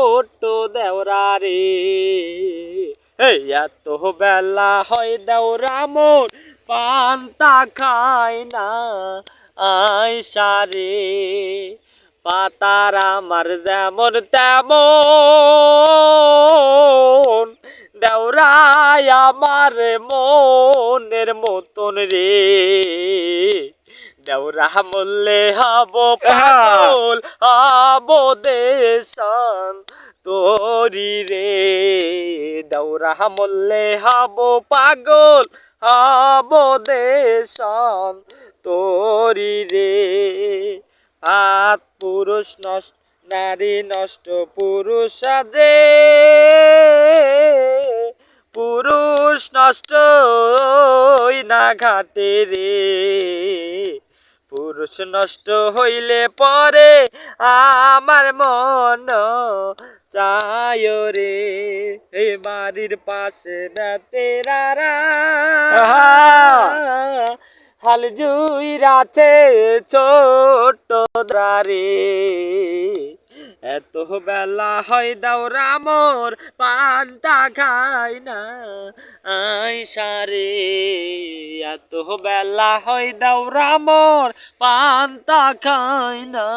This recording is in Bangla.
ছোট দেওরা রে। এত বেলা হয় দেওরা মোর পান্তা খায় না আয়সা রে। পাতার আমার যেমন তেমন দেওরাই আমার মনের মতন রে। দেওরা বললে হব পাগল হব দেশান তোরি রে। দেওরা মল্লে হব পাগল, হব দেশান তোরি রে। হাত পুরুষ নষ্ট, নারী নষ্ট, পুরুষ সাজে। পুরুষ নষ্ট না ঘাটে রে। পুরুষ নষ্ট হইলে পরে আমার মন চায় রে এই বাড়ির পাশে না তেরারা হাল জুই রাছে ছোট রে এত বেলা হয় দাও রামর পান্তা খাই না আইসা রে। এত বেলা হয় দাও রামর পান্তা খাই না